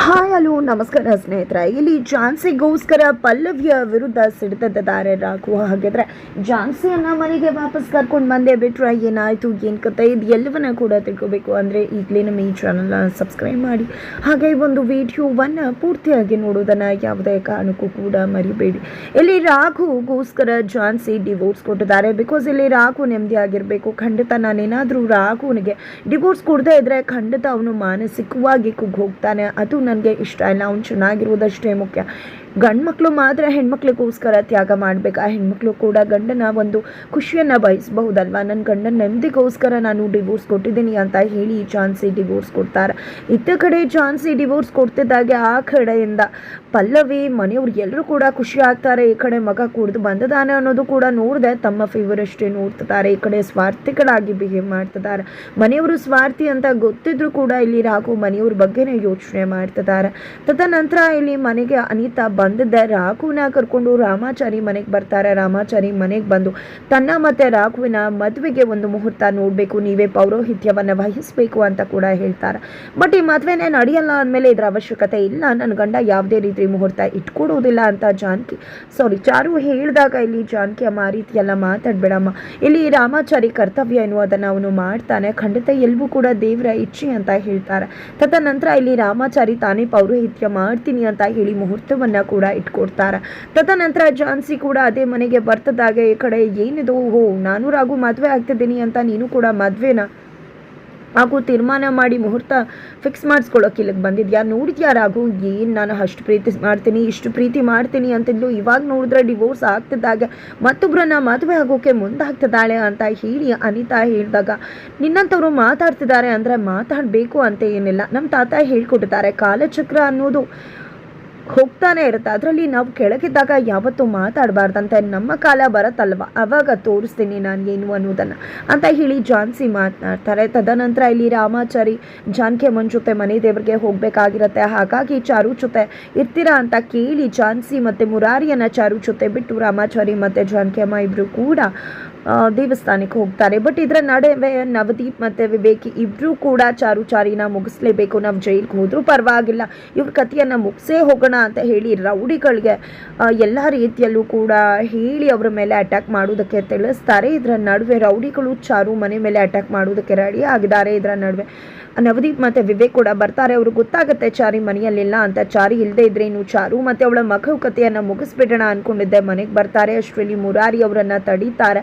Hi, hello, ನಮಸ್ಕಾರ ಸ್ನೇಹಿತರೆ. ಇಲ್ಲಿ ಝಾನ್ಸಿಗೋಸ್ಕರ ಪಲ್ಲವಿಯ ವಿರುದ್ಧ ಸಿಡಿತದ್ದಾರೆ ರಾಘು ಹಾಗಿದ್ರೆ ಝಾನ್ಸಿಯನ್ನ ಮನೆಗೆ ವಾಪಸ್ ಕರ್ಕೊಂಡು ಬಂದೇ ಬಿಟ್ರೆ ಏನಾಯಿತು, ಏನು ಕತೆ, ಇದು ಎಲ್ಲವನ್ನ ಕೂಡ ತಿಳ್ಕೋಬೇಕು ಅಂದರೆ ಈಗಲೇ ನಮ್ಮ ಈ ಚಾನಲ್ನ ಸಬ್ಸ್ಕ್ರೈಬ್ ಮಾಡಿ. ಹಾಗೆ ಒಂದು ವಿಡಿಯೋವನ್ನು ಪೂರ್ತಿಯಾಗಿ ನೋಡೋದನ್ನು ಯಾವುದೇ ಕಾರಣಕ್ಕೂ ಕೂಡ ಮರಿಬೇಡಿ. ಇಲ್ಲಿ ರಾಘುಗೋಸ್ಕರ ಝಾನ್ಸಿ ಡಿವೋರ್ಸ್ ಕೊಟ್ಟಿದ್ದಾರೆ. ಬಿಕಾಸ್ ಇಲ್ಲಿ ರಾಘು ನೆಮ್ಮದಿ ಆಗಿರಬೇಕು. ಖಂಡಿತ ನಾನೇನಾದರೂ ರಾಘುನಿಗೆ ಡಿವೋರ್ಸ್ ಕೊಡದೇ ಇದ್ರೆ ಖಂಡಿತ ಅವನು ಮಾನಸಿಕವಾಗಿ ಕುಗ್ಗೋಗ್ತಾನೆ. ಅದು ನನಗೆ ಇಷ್ಟ ಇಲ್ಲ, ಅವ್ನು ಚೆನ್ನಾಗಿರುವುದಷ್ಟೇ ಮುಖ್ಯ. ಗಂಡು ಮಕ್ಕಳು ಮಾತ್ರ ಹೆಣ್ಮಕ್ಳಿಗೋಸ್ಕರ ತ್ಯಾಗ ಮಾಡಬೇಕು. ಆ ಹೆಣ್ಮಕ್ಳು ಕೂಡ ಗಂಡನ ಒಂದು ಖುಷಿಯನ್ನು ಬಯಸಬಹುದಲ್ವಾ? ನನ್ನ ಗಂಡನ ನೆಮ್ಮದಿಗೋಸ್ಕರ ನಾನು ಡಿವೋರ್ಸ್ ಕೊಟ್ಟಿದ್ದೀನಿ ಅಂತ ಹೇಳಿ ಚಾನ್ಸಿ ಡಿವೋರ್ಸ್ ಕೊಡ್ತಾರೆ? ಇತ್ತ ಕಡೆ ಚಾನ್ಸಿ ಡಿವೋರ್ಸ್ ಕೊಡ್ತಿದ್ದಾಗೆ ಆ ಕಡೆಯಿಂದ ಪಲ್ಲವಿ, ಮನೆಯವ್ರು ಎಲ್ಲರೂ ಕೂಡ ಖುಷಿ ಆಗ್ತಾರೆ. ಈ ಕಡೆ ಮಗ ಕುಡಿದು ಬಂದದಾನೆ ಅನ್ನೋದು ಕೂಡ ನೋಡಿದೆ ತಮ್ಮ ಫೇವರ್ ಅಷ್ಟೇ ನೋಡ್ತಿದ್ದಾರೆ. ಈ ಕಡೆ ಸ್ವಾರ್ಥಿಗಳಾಗಿ ಬಿಹೇವ್ ಮಾಡ್ತಿದ್ದಾರೆ. ಮನೆಯವರು ಸ್ವಾರ್ಥಿ ಅಂತ ಗೊತ್ತಿದ್ರು ಕೂಡ ಇಲ್ಲಿ ರಾಘು ಮನೆಯವ್ರ ಬಗ್ಗೆನೇ ಯೋಚನೆ ಮಾಡ್ತಿದ್ದಾರೆ ತದನಂತರ ಇಲ್ಲಿ ಮನೆಗೆ ಅನಿತಾ ಬಂದಿದ್ದೆ. ರಾಘುವಿನ ಕರ್ಕೊಂಡು ರಾಮಾಚಾರಿ ಮನೆಗೆ ಬರ್ತಾರೆ. ರಾಮಾಚಾರಿ ಮನೆಗೆ ಬಂದು ತನ್ನ ಮತ್ತೆ ರಾಘುವಿನ ಮದುವೆಗೆ ಒಂದು ಮುಹೂರ್ತ ನೋಡಬೇಕು. ನೀವೇ ಪೌರೋಹಿತ್ಯವನ್ನು ವಹಿಸಬೇಕು ಅಂತ ಕೂಡ ಹೇಳ್ತಾರೆ. ಬಟ್ ಈ ಮದುವೆನೇ ನಡೆಯಲ್ಲ ಅಂದಮೇಲೆ ಇದರ ಅವಶ್ಯಕತೆ ಇಲ್ಲ. ನನ್ನ ಗಂಡ ಯಾವುದೇ ರೀತಿ ಮುಹೂರ್ತ ಇಟ್ಕೊಡುವುದಿಲ್ಲ ಅಂತ ಜಾನಕಿ ಸಾರಿ ಚಾರು ಹೇಳಿದಾಗ ಇಲ್ಲಿ ಜಾನಕಿ ಅಮ್ಮ ಆ ರೀತಿಯೆಲ್ಲ ಮಾತಾಡಬೇಡಮ್ಮ. ಇಲ್ಲಿ ರಾಮಾಚಾರಿ ಕರ್ತವ್ಯ ಎನ್ನುವುದನ್ನು ಅವನು ಮಾಡ್ತಾನೆ. ಖಂಡಿತ ಎಲ್ಲವೂ ಕೂಡ ದೇವರ ಇಚ್ಛೆ ಅಂತ ಹೇಳ್ತಾರೆ. ತದನಂತರ ಇಲ್ಲಿ ರಾಮಾಚಾರಿ ತಾನೇ ಪೌರೋಹಿತ್ಯ ಮಾಡ್ತೀನಿ ಅಂತ ಹೇಳಿ ಮುಹೂರ್ತವನ್ನ ಕೂಡ ಇಟ್ಕೊಡ್ತಾರೆ. ತದನಂತರ ಝಾನ್ಸಿ ಕೂಡ ಅದೇ ಮನೆಗೆ ಬರ್ತದಾಗ ಈ ಕಡೆ ಏನಿದು, ಓ, ನಾನು ರಾಗು ಮದುವೆ ಆಗ್ತಿದ್ದೀನಿ ಅಂತ ನೀನು ಕೂಡ ಮದುವೆನ? ಹಾಗೂ ತೀರ್ಮಾನ ಮಾಡಿ ಮುಹೂರ್ತ ಫಿಕ್ಸ್ ಮಾಡಿಸ್ಕೊಳ್ಳೋಕೆ ಇಲ್ಲಿಗೆ ಬಂದಿದ್ಯಾ? ನೋಡಿದ್ಯಾ ರಾಘು? ಏನು ನಾನು ಅಷ್ಟು ಪ್ರೀತಿ ಮಾಡ್ತೀನಿ, ಇಷ್ಟು ಪ್ರೀತಿ ಮಾಡ್ತೀನಿ ಅಂತಿದ್ಲು. ಇವಾಗ ನೋಡಿದ್ರೆ ಡಿವೋರ್ಸ್ ಆಗ್ತಿದ್ದಾಗ. ಮತ್ತೊಬ್ಬರನ್ನ ಮದುವೆ ಆಗೋಕೆ ಮುಂದಾಗ್ತಿದ್ದಾಳೆ ಅಂತ ಹೇಳಿ ಅನಿತಾ ಹೇಳಿದಾಗ ನಿನ್ನಂಥವ್ರು ಮಾತಾಡ್ತಿದ್ದಾರೆ ಅಂದರೆ ಮಾತಾಡಬೇಕು ಅಂತ ಏನಿಲ್ಲ. ನಮ್ಮ ತಾತ ಹೇಳ್ಕೊಟ್ಟಿದ್ದಾರೆ, ಕಾಲಚಕ್ರ ಅನ್ನೋದು ಹೋಗ್ತಾನೆ ಇರುತ್ತೆ. ಅದರಲ್ಲಿ ನಾವು ಕೆಳಗಿದ್ದಾಗ ಯಾವತ್ತೂ ಮಾತಾಡಬಾರ್ದಂತೆ. ನಮ್ಮ ಕಾಲ ಬರತ್ತಲ್ವ? ಅವಾಗ ತೋರಿಸ್ತೀನಿ ನಾನು ಏನು ಅನ್ನೋದನ್ನು. ಅಂತ ಹೇಳಿ ಜಾನ್ಸಿ ಮಾತನಾಡ್ತಾರೆ ತದನಂತರ ಇಲ್ಲಿ ರಾಮಾಚಾರಿ ಜಾನ್ಕೆ ಅಮ್ಮನ ಜೊತೆ ಮನೆ ದೇವರಿಗೆ ಹೋಗಬೇಕಾಗಿರುತ್ತೆ. ಹಾಗಾಗಿ ಚಾರು ಜೊತೆ ಇರ್ತೀರಾ ಅಂತ ಕೇಳಿ ಜಾನ್ಸಿ ಮತ್ತು ಮುರಾರಿಯನ್ನ ಚಾರು ಜೊತೆ ಬಿಟ್ಟು ರಾಮಾಚಾರಿ ಮತ್ತು ಜಾನ್ಕೆ ಅಮ್ಮ ಇಬ್ಬರು ಕೂಡ ದೇವಸ್ಥಾನಕ್ಕೆ ಹೋಗ್ತಾರೆ. ಬಟ್ ಇದರ ನಡುವೆ ನವದೀಪ್ ಮತ್ತು ವಿವೇಕಿ ಇಬ್ಬರೂ ಕೂಡ ಚಾರು ಚಾರಿನ ಮುಗಿಸ್ಲೇಬೇಕು. ನಾವು ಜೈಲಿಗೆ ಹೋದರೂ ಪರವಾಗಿಲ್ಲ. ಇವ್ರ ಕಥೆಯನ್ನು ಮುಗಿಸೇ ಹೋಗೋಣ ಅಂತ ಹೇಳಿ ರೌಡಿಗಳಿಗೆ ಎಲ್ಲ ರೀತಿಯಲ್ಲೂ ಕೂಡ ಹೇಳಿ ಅವರ ಮೇಲೆ ಅಟ್ಯಾಕ್ ಮಾಡೋದಕ್ಕೆ ತಿಳಿಸ್ತಾರೆ. ಇದರ ನಡುವೆ ರೌಡಿಗಳು ಚಾರು ಮನೆ ಮೇಲೆ ಅಟ್ಯಾಕ್ ಮಾಡೋದಕ್ಕೆ ರೆಡಿ ಆಗಿದ್ದಾರೆ. ಇದರ ನಡುವೆ ನವದೀಪ್ ಮತ್ತು ವಿವೇಕ್ ಕೂಡ ಬರ್ತಾರೆ. ಅವ್ರಿಗೆ ಗೊತ್ತಾಗುತ್ತೆ, ಚಾರಿ ಮನೆಯಲ್ಲಿಲ್ಲ ಅಂತ. ಚಾರಿ ಇಲ್ಲದೆ ಇದ್ರೆ ಇನ್ನು ಚಾರು ಮತ್ತು ಅವಳ ಮಗು ಕಥೆಯನ್ನು ಮುಗಿಸ್ಬಿಡೋಣ ಅಂದ್ಕೊಂಡಿದ್ದೆ ಮನೆಗೆ ಬರ್ತಾರೆ. ಅಷ್ಟರಲ್ಲಿ ಮುರಾರಿ ಅವರನ್ನು ತಡೀತಾರೆ.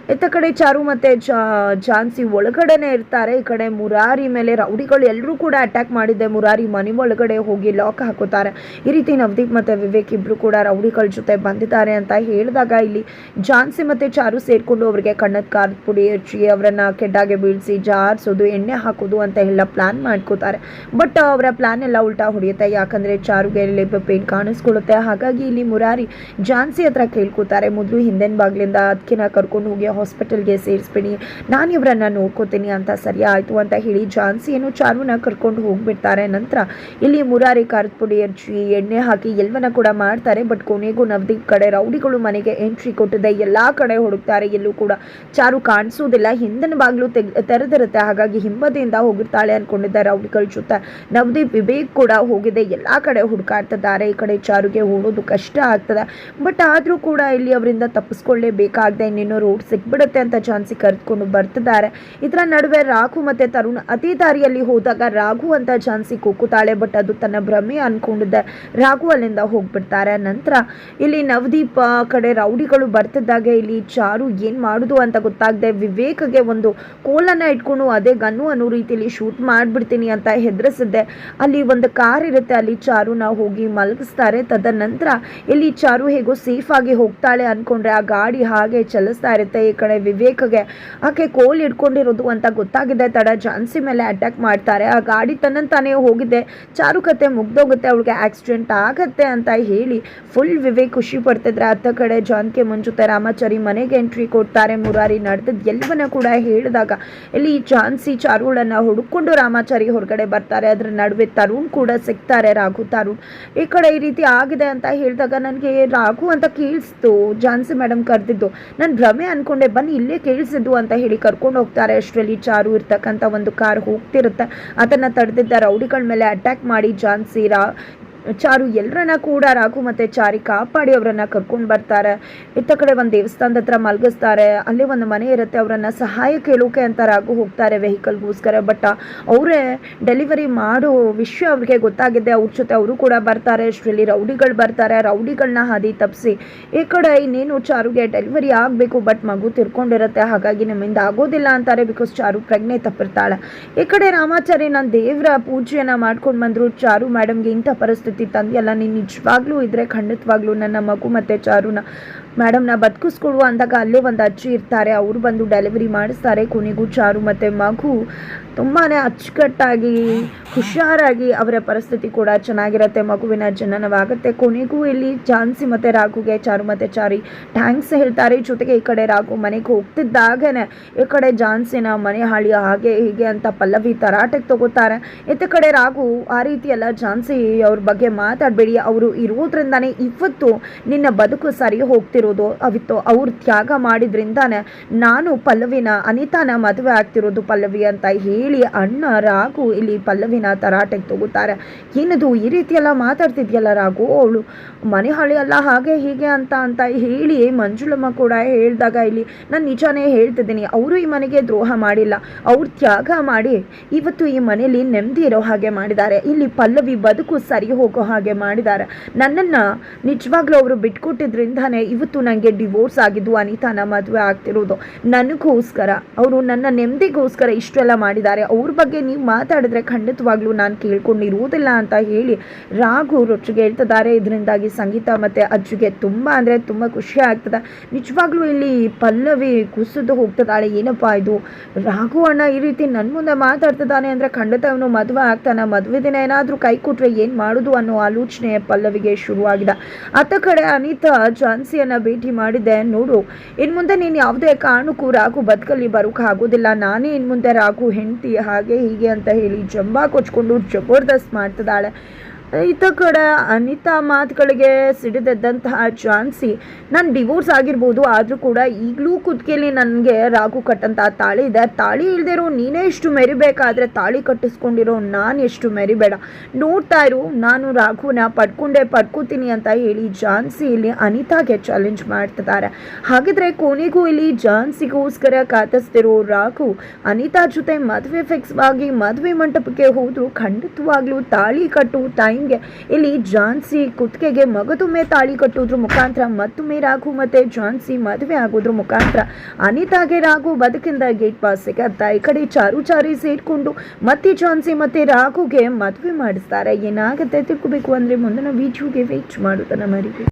ಇತ್ತ ಕಡೆ ಚಾರು ಮತ್ತು ಝಾನ್ಸಿ ಒಳಗಡೆನೆ ಇರ್ತಾರೆ. ಈ ಕಡೆ ಮುರಾರಿ ಮೇಲೆ ರೌಡಿಗಳು ಎಲ್ಲರೂ ಕೂಡ ಅಟ್ಯಾಕ್ ಮಾಡಿದ್ದೆ. ಮುರಾರಿ ಮನೆ ಒಳಗಡೆ ಹೋಗಿ ಲಾಕ್ ಹಾಕೋತಾರೆ ಈ ರೀತಿ ನವದೀಪ್ ಮತ್ತು ವಿವೇಕ್ ಇಬ್ಬರು ಕೂಡ ರೌಡಿಗಳ ಜೊತೆ ಬಂದಿದ್ದಾರೆ ಅಂತ ಹೇಳಿದಾಗ ಇಲ್ಲಿ ಝಾನ್ಸಿ ಮತ್ತು ಚಾರು ಸೇರಿಕೊಂಡು ಅವರಿಗೆ ಕಣ್ಣದ ಖಾರದ ಪುಡಿ ಹಚ್ಚಿ ಅವರನ್ನು ಕೆಡ್ಡಾಗೆ ಬೀಳಿಸಿ ಜಾರಿಸೋದು, ಎಣ್ಣೆ ಹಾಕೋದು ಅಂತ ಎಲ್ಲ ಪ್ಲಾನ್ ಮಾಡ್ಕೋತಾರೆ. ಬಟ್ ಅವರ ಪ್ಲಾನ್ ಎಲ್ಲ ಉಲ್ಟಾ ಹೊಡೆಯುತ್ತೆ. ಯಾಕಂದರೆ ಚಾರುಗೆ ಲೇಬ ಪೇನ್ ಕಾಣಿಸ್ಕೊಳ್ಳುತ್ತೆ. ಹಾಗಾಗಿ ಇಲ್ಲಿ ಮುರಾರಿ ಝಾನ್ಸಿ ಹತ್ರ ಕೇಳ್ಕೊತಾರೆ. ಮೊದಲು ಹಿಂದಿನ ಬಾಗಿಲಿಂದ ಅದಕ್ಕಿನ ಕರ್ಕೊಂಡು ಹೋಗಿ ಹಾಸ್ಪಿಟಲ್ಗೆ ಸೇರಿಸ್ಬಿಡಿ, ನಾನು ಇವರನ್ನು ನೋಡ್ಕೋತೀನಿ ಅಂತ ಸರಿ ಅಂತ ಹೇಳಿ ಝಾನ್ಸಿಯನ್ನು ಚಾರುನ ಕರ್ಕೊಂಡು ಹೋಗಿಬಿಡ್ತಾರೆ. ನಂತರ ಇಲ್ಲಿ ಮುರಾರಿ ಖಾರದ ಪುಡಿ ಅರ್ಜಿ, ಎಣ್ಣೆ ಹಾಕಿ ಎಲ್ಲವನ್ನ ಕೂಡ ಮಾಡ್ತಾರೆ, ಬಟ್ ಕೊನೆಗೂ ನವದೀಪ್ ಕಡೆ ರೌಡಿಗಳು ಮನೆಗೆ ಎಂಟ್ರಿ ಕೊಟ್ಟಿದೆ. ಎಲ್ಲ ಕಡೆ ಹುಡುಕ್ತಾರೆ ಎಲ್ಲೂ ಕೂಡ ಚಾರು ಕಾಣಿಸೋದಿಲ್ಲ. ಹಿಂದಿನ ಬಾಗಿಲು ತೆರೆದಿರುತ್ತೆ, ಹಾಗಾಗಿ ಹಿಂಬದಿಯಿಂದ ಹೋಗಿರ್ತಾಳೆ ಅನ್ಕೊಂಡಿದ್ದ ರೌಡಿಗಳ ಜೊತೆ ನವದೀಪ್ ವಿವೇಕ್ ಕೂಡ ಹೋಗಿದೆ. ಎಲ್ಲ ಕಡೆ ಹುಡುಕಾಡ್ತಿದ್ದಾರೆ, ಈ ಕಡೆ ಚಾರುಗೆ ಓಡೋದು ಕಷ್ಟ ಆಗ್ತದೆ. ಬಟ್ ಆದರೂ ಕೂಡ ಇಲ್ಲಿ ಅವರಿಂದ ತಪ್ಪಿಸ್ಕೊಳ್ಳೇಬೇಕಾಗದೆ, ಇನ್ನೇನೋ ರೋಡ್ ಸಿಕ್ಬಿಡುತ್ತೆ ಅಂತ ಝಾನ್ಸಿ ಕರೆದುಕೊಂಡು ಬರ್ತಿದ್ದಾರೆ. ಇದರ ನಡುವೆ ರಾಘು ಮತ್ತೆ ತರುಣ್ ಅತಿ ದಾರಿಯಲ್ಲಿ ಹೋದಾಗ ರಾಘು ಅಂತ ಝಾನ್ಸಿ ಕುಕ್ಕುತ್ತಾಳೆ ಬಟ್ ಅದು ತನ್ನ ಭ್ರಮೆ ಅಂದ್ಕೊಂಡಿದ್ದೆ ರಾಘು ಅಲ್ಲಿಂದ ಹೋಗ್ಬಿಡ್ತಾರೆ. ನಂತರ ಇಲ್ಲಿ ನವದೀಪ್ ಕಡೆ ರೌಡಿಗಳು ಬರ್ತಿದ್ದಾಗ ಇಲ್ಲಿ ಚಾರು ಏನು ಮಾಡೋದು ಅಂತ ಗೊತ್ತಾಗದೆ ವಿವೇಕ್ಗೆ ಒಂದು ಕೋಲನ್ನು ಇಟ್ಕೊಂಡು ಅದೇ ಗನ್ನು ಅನ್ನೋ ರೀತಿಯಲ್ಲಿ ಶೂಟ್ ಮಾಡಿಬಿಡ್ತೀನಿ ಅಂತ ಹೆದರಿಸಿದ್ದೆ. ಅಲ್ಲಿ ಒಂದು ಕಾರ್ ಇರುತ್ತೆ. ಅಲ್ಲಿ ಚಾರುನ ಹೋಗಿ ಮಲಗಿಸ್ತಾರೆ. ತದನಂತರ ಇಲ್ಲಿ ಚಾರು ಹೇಗೋ ಸೇಫ್ ಆಗಿ ಹೋಗ್ತಾಳೆ ಅನ್ಕೊಂಡ್ರೆ ಆ ಗಾಡಿ ಹಾಗೆ ಚಲಿಸ್ತಾ ಇರುತ್ತೆ. ಕಡೆ ವಿವೇಕ್ಗೆ ಆಕೆ ಕೋಲ್ ಇಟ್ಕೊಂಡಿರೋದು ಅಂತ ಗೊತ್ತಾಗಿದೆ. ತಡ ಝಾನ್ಸಿ ಮೇಲೆ ಅಟ್ಯಾಕ್ ಮಾಡ್ತಾರೆ. ಆ ಗಾಡಿ ತನ್ನಂತಾನೇ ಹೋಗಿದೆ. ಚಾರುಕತೆ ಮುಗ್ದೋಗುತ್ತೆ. ಅವಳಿಗೆ ಆಕ್ಸಿಡೆಂಟ್ ಆಗತ್ತೆ ಅಂತ ಹೇಳಿ ಫುಲ್ ವಿವೇಕ್ ಖುಷಿ ಪಡ್ತಿದ್ರೆ. ಅತ್ತ ಕಡೆ ಜಾನ್ಕೆ ಮುಂಚುತ್ತೆ ರಾಮಾಚಾರಿ ಮನೆಗೆ ಎಂಟ್ರಿ ಕೊಡ್ತಾರೆ. ಮುರಾರಿ ನಡೆದದ್ದು ಎಲ್ಲವನ್ನ ಕೂಡ ಹೇಳಿದಾಗ ಇಲ್ಲಿ ಝಾನ್ಸಿ ಚಾರುಳನ್ನ ಹುಡುಕೊಂಡು ರಾಮಾಚಾರಿ ಹೊರಗಡೆ ಬರ್ತಾರೆ. ಅದರ ನಡುವೆ ತರುಣ್ ಕೂಡ ಸಿಗ್ತಾರೆ. ರಾಘು, ತರುಣ್ ಈ ಕಡೆ ಈ ರೀತಿ ಆಗಿದೆ ಅಂತ ಹೇಳಿದಾಗ ನನಗೆ ರಾಘು ಅಂತ ಕೇಳಿಸ್ತು. ಝಾನ್ಸಿ ಮೇಡಮ್ ಕರೆದಿದ್ದು. ನಾನು ಭ್ರಮೆ ಅನ್ಕೊಂಡಿದ್ದೆ ಅನ್ಕೊಂಡೆ ಬನ್ನಿ, ಇಲ್ಲೇ ಕೇಳಿಸಿದ್ದು ಅಂತ ಹೇಳಿ ಕರ್ಕೊಂಡು ಹೋಗ್ತಾರೆ. ಅಷ್ಟರಲ್ಲಿ ಚಾರು ಇರ್ತಕ್ಕಂಥ ಒಂದು ಕಾರ್ ಹೋಗ್ತಿರುತ್ತೆ. ಅದನ್ನು ತಡೆದಿದ್ದ ರೌಡಿಗಳ ಮೇಲೆ ಅಟ್ಯಾಕ್ ಮಾಡಿ ಜಾನ್ಸಿ ಚಾರು ಎಲ್ಲರನ್ನ ಕೂಡ ರಾಘು ಮತ್ತು ಚಾರಿ ಕಾಪಾಡಿ ಅವರನ್ನು ಕರ್ಕೊಂಡು ಬರ್ತಾರೆ. ಇತ್ತ ಕಡೆ ಒಂದು ದೇವಸ್ಥಾನದ ಹತ್ರ ಮಲಗಿಸ್ತಾರೆ. ಅಲ್ಲಿ ಒಂದು ಮನೆ ಇರುತ್ತೆ. ಅವರನ್ನು ಸಹಾಯ ಕೇಳೋಕೆ ಅಂತ ರಾಘು ಹೋಗ್ತಾರೆ ವೆಹಿಕಲ್ಗೋಸ್ಕರ. ಬಟ್ ಅವರೇ ಡೆಲಿವರಿ ಮಾಡೋ ವಿಷಯ ಅವ್ರಿಗೆ ಗೊತ್ತಾಗಿದೆ. ಅವ್ರ ಜೊತೆ ಅವರು ಕೂಡ ಬರ್ತಾರೆ. ಅಷ್ಟರಲ್ಲಿ ರೌಡಿಗಳು ಬರ್ತಾರೆ. ರೌಡಿಗಳನ್ನ ಹಾದಿ ತಪ್ಪಿಸಿ ಈ ಕಡೆ ಇನ್ನೇನು ಚಾರುಗೆ ಡೆಲಿವರಿ ಆಗಬೇಕು. ಬಟ್, ಮಗು ತಿರ್ಕೊಂಡಿರುತ್ತೆ. ಹಾಗಾಗಿ ನಮ್ಮಿಂದ ಆಗೋದಿಲ್ಲ ಅಂತಾರೆ ಬಿಕಾಸ್ ಚಾರು ಪ್ರಜ್ಞೆ ತಪ್ಪಿರ್ತಾಳೆ. ಈ ಕಡೆ ರಾಮಾಚಾರಿ ನಾನು ದೇವರ ಪೂಜೆಯನ್ನು ಮಾಡ್ಕೊಂಡು ಬಂದರು. ಚಾರು ಮೇಡಮ್ಗೆ ಇಂಥ ಪರಿಸ್ಥಿತಿ ತಂದೆಯಲ್ಲ, ನೀನು ನಿಜವಾಗ್ಲೂ ಇದ್ರೆ ಖಂಡಿತವಾಗ್ಲೂ ನನ್ನ ಮಗು ಮತ್ತು ಚಾರುನ ಮೇಡಮ್ನ ಬದುಕಿಸ್ಕೊಡು ಅಂದಾಗ ಅಲ್ಲೇ ಒಂದು ಅಜ್ಜಿ ಇರ್ತಾರೆ. ಅವರು ಬಂದು ಡೆಲಿವರಿ ಮಾಡಿಸ್ತಾರೆ. ಕೊನೆಗೂ ಚಾರು ಮತ್ತು ಮಗು. ತುಂಬಾ ಅಚ್ಚುಕಟ್ಟಾಗಿ, ಹುಷಾರಾಗಿ ಅವರ ಪರಿಸ್ಥಿತಿ ಕೂಡ ಚೆನ್ನಾಗಿರುತ್ತೆ. ಮಗುವಿನ ಜನನವಾಗುತ್ತೆ. ಕೊನೆಗೂ ಇಲ್ಲಿ ಝಾನ್ಸಿ ಮತ್ತು ರಾಘುಗೆ ಚಾರು ಮತ್ತು ಚಾರಿ ಥ್ಯಾಂಕ್ಸ್ ಹೇಳ್ತಾರೆ. ಜೊತೆಗೆ ಈ ಕಡೆ ರಾಘು ಮನೆಗೆ ಹೋಗ್ತಿದ್ದಾಗನೇ ಈ ಕಡೆ ಝಾನ್ಸಿನ ಮನೆ ಹಾಳಿ ಹಾಗೆ ಹೀಗೆ ಅಂತ ಪಲ್ಲವಿ ತರಾಟೆಗೆ ತಗೋತಾರೆ. ಇತ್ತ ಕಡೆ ರಾಘು, ಆ ರೀತಿ ಎಲ್ಲ ಝಾನ್ಸಿ ಅವ್ರ ಬಗ್ಗೆ ಮಾತಾಡಬೇಡಿ. ಅವರು ಇರೋದ್ರಿಂದಾನೇ ಇವತ್ತು ನಿನ್ನ ಬದುಕು ಸರಿ ಹೋಗ್ತಿರೋದು. ಅವಿತ್ತು ಅವ್ರು ತ್ಯಾಗ ಮಾಡಿದ್ರಿಂದಾನೆ ನಾನು ಪಲ್ಲವಿನ, ಅನಿತಾನ ಮದುವೆ ಆಗ್ತಿರೋದು ಪಲ್ಲವಿ ಅಂತ ಹೇಳಿ ಅಣ್ಣ ರಾಘು ಇಲ್ಲಿ ಪಲ್ಲವಿನ ತರಾಟೆಗೆ ತಗೋತಾರೆ ಏನದು ಈ ರೀತಿಯೆಲ್ಲ ಮಾತಾಡ್ತಿದ್ಯಲ್ಲ ರಾಘು? ಅವಳು, ಮನೆ ಹಳೆ ಹಾಗೆ ಹೀಗೆ ಅಂತ ಅಂತ ಹೇಳಿ ಮಂಜುಳಮ್ಮ ಕೂಡ ಹೇಳಿದಾಗ ಇಲ್ಲಿ ನಾನು ನಿಜಾನೇ ಹೇಳ್ತಿದ್ದೀನಿ, ಅವರು ಈ ಮನೆಗೆ ದ್ರೋಹ ಮಾಡಿಲ್ಲ, ಅವ್ರು ತ್ಯಾಗ ಮಾಡಿ ಇವತ್ತು ಈ ಮನೆಯಲ್ಲಿ ನೆಮ್ಮದಿ ಇರೋ ಹಾಗೆ ಮಾಡಿದ್ದಾರೆ, ಇಲ್ಲಿ ಪಲ್ಲವಿ ಬದುಕು ಸರಿ ಹೋಗೋ ಹಾಗೆ ಮಾಡಿದ್ದಾರೆ. ನನ್ನನ್ನು ನಿಜವಾಗ್ಲೂ ಅವರು ಬಿಟ್ಕೊಟ್ಟಿದ್ರಿಂದಾನೇ ಇವತ್ತು ನನಗೆ ಡಿವೋರ್ಸ್ ಆಗಿದ್ದು ಅನಿತಾನ ಮದುವೆ ಆಗ್ತಿರೋದು. ನನಗೋಸ್ಕರ, ಅವರು ನನ್ನ ನೆಮ್ಮದಿಗೋಸ್ಕರ ಇಷ್ಟೆಲ್ಲ ಮಾಡಿದ್ದಾರೆ. ಅವ್ರ ಬಗ್ಗೆ ನೀವು ಮಾತಾಡಿದ್ರೆ ಖಂಡಿತವಾಗ್ಲೂ ನಾನು ಕೇಳ್ಕೊಂಡಿರುವುದಿಲ್ಲ ಅಂತ ಹೇಳಿ ರಾಘು ರೊಚ್ಚಿಗೆ ಹೇಳ್ತಿದ್ದಾರೆ. ಇದರಿಂದಾಗಿ ಸಂಗೀತ ಮತ್ತು ಅಜ್ಜಿಗೆ ತುಂಬ ಅಂದರೆ ತುಂಬ ಖುಷಿ ಆಗ್ತದೆ. ನಿಜವಾಗ್ಲೂ ಇಲ್ಲಿ ಪಲ್ಲವಿ ಕುಸಿದು ಹೋಗ್ತದಾಳೆ ಏನಪ್ಪ ಇದು? ರಾಘು ಅಣ್ಣ ಈ ರೀತಿ ನನ್ನ ಮುಂದೆ ಮಾತಾಡ್ತಿದ್ದಾನೆ ಅಂದರೆ ಖಂಡಿತ ಅವನು ಮದುವೆ ಆಗ್ತಾನೆ. ಮದುವೆ ದಿನ ಏನಾದರೂ ಕೈ ಕೊಟ್ಟರೆ ಏನು ಮಾಡೋದು ಅನ್ನೋ ಆಲೋಚನೆ ಪಲ್ಲವಿಗೆ ಶುರುವಾಗಿದೆ. ಅತ್ತ ಕಡೆ ಅನಿತಾ ಝಾನ್ಸಿಯನ್ನ ಭೇಟಿ ಮಾಡಿದ್ದೆ ನೋಡು ಇನ್ನು ಮುಂದೆ ನೀನು ಯಾವುದೇ ಕಾರಣಕ್ಕೂ ರಾಘು ಬದುಕಲ್ಲಿ ಬರೋಕೆ ಆಗೋದಿಲ್ಲ. ನಾನೇ ಇನ್ನು ಮುಂದೆ ರಾಘು ಹೆಂಡತಿ ಹಾಗೆ ಹೀಗೆ ಅಂತ ಹೇಳಿ ಜಂಬಾ ಕೊಚ್ಕೊಂಡು ಜಬರ್ದಸ್ತ್ ಮಾಡ್ತಿದ್ದಾಳೆ. ಈತ ಕಡೆ ಅನಿತಾ ಮಾತುಗಳಿಗೆ ಸಿಡಿದೆದ್ದಂತಹ ಝಾನ್ಸಿ ನಾನು ಡಿವೋರ್ಸ್ ಆಗಿರ್ಬೋದು, ಆದರೂ ಕೂಡ ಈಗಲೂ ಕುತ್ತಿಗೆಲಿ ನನಗೆ ರಾಘು ಕಟ್ಟಂತ ತಾಳಿ ಇದೆ. ತಾಳಿ ಇಲ್ದಿರೋ ನೀನೇ ಎಷ್ಟು ಮೆರಿಬೇಕಾದ್ರೆ ತಾಳಿ ಕಟ್ಟಿಸ್ಕೊಂಡಿರೋ ನಾನು ಎಷ್ಟು ಮೆರಿಬೇಡ. ನೋಡ್ತಾ ಇರು, ನಾನು ರಾಘುನ ಪಡ್ಕೊಂಡೇ ಪಡ್ಕೋತೀನಿ ಅಂತ ಹೇಳಿ ಝಾನ್ಸಿ ಇಲ್ಲಿ ಅನಿತಾಗೆ ಚಾಲೆಂಜ್ ಮಾಡ್ತಿದ್ದಾರೆ. ಹಾಗಿದ್ರೆ ಕೊನೆಗೂ ಇಲ್ಲಿ ಝಾನ್ಸಿಗೋಸ್ಕರ ಕಾತಿಸ್ತಿರೋ ರಾಘು, ಅನಿತಾ ಜೊತೆ ಮದುವೆ ಫಿಕ್ಸ್ ಆಗಿ ಮದುವೆ ಮಂಟಪಕ್ಕೆ ಹೋದ್ರು ಖಂಡಿತವಾಗ್ಲೂ ತಾಳಿ ಕಟ್ಟು ಟೈಮ್ಗೆ ಇಲ್ಲಿ ಝಾನ್ಸಿ ಕುತ್ತಿಗೆಗೆ ಮಗದೊಮ್ಮೆ ತಾಳಿ ಕಟ್ಟೋದ್ರ ಮುಖಾಂತರ, ಮತ್ತೊಮ್ಮೆ ರಾಘು ಮತ್ತೆ ಝಾನ್ಸಿ ಮದುವೆ ಆಗೋದ್ರ ಮುಖಾಂತರ. ಅನಿತಾಗೆ ರಾಘು ಬದುಕಿಂದ ಗೇಟ್ ಪಾಸ್ ಸಿಗತ್ತಾ ಈ ಕಡೆ ಚಾರು ಚಾರಿ ಸೇರ್ಕೊಂಡು ಮತ್ತೆ ಝಾನ್ಸಿ ಮತ್ತೆ ರಾಘುಗೆ ಮದುವೆ ಮಾಡಿಸ್ತಾರೆ. ಏನಾಗುತ್ತೆ ತಿಳ್ಕೊಬೇಕು ಅಂದ್ರೆ ಮುಂದಿನ ವಿಡಿಯೋಗೆ ವೇಟ್ ನಮ್ಮ ಮರಿಬೇಕು